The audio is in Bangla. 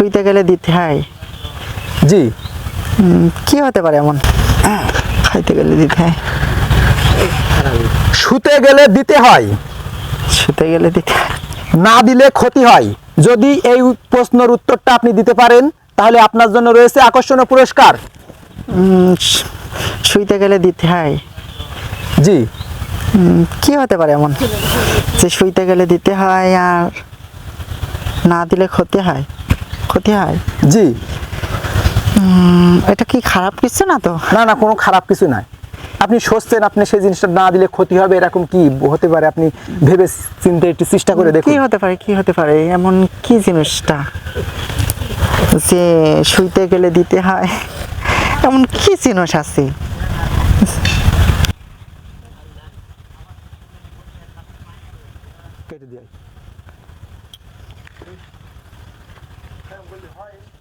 শুইতে গেলে দিতে হয়। জি। কি হতে পারে এমন? খাইতে গেলে দিতে হয়। শুতে গেলে দিতে হয়। শুতে গেলে দিতে হয়। না দিলে ক্ষতি হয়। যদি এই প্রশ্নের উত্তরটা আপনি দিতে পারেন তাহলে আপনার জন্য রয়েছে আকর্ষণীয় পুরস্কার। শুইতে গেলে দিতে হয়। জি। কি হতে পারে এমন? যে শুইতে গেলে দিতে হয় আর না দিলে ক্ষতি হয়। ক্ষতি হয়? জি। এটা কি খারাপ কিছু না তো? না না কোনো খারাপ কিছু নাই। আপনি সোচছেন আপনি সেই জিনিসটা না দিলে ক্ষতি হবে এরকম কি হতে পারে? আপনি ভেবে চিন্তে একটু চেষ্টা করে দেখুন কি হতে পারে কি হতে পারে? এমন কি জিনিসটা? যে শুইতে গেলে দিতে হয়? এমন কি জিনিস আছে? কেটে Willie Hoy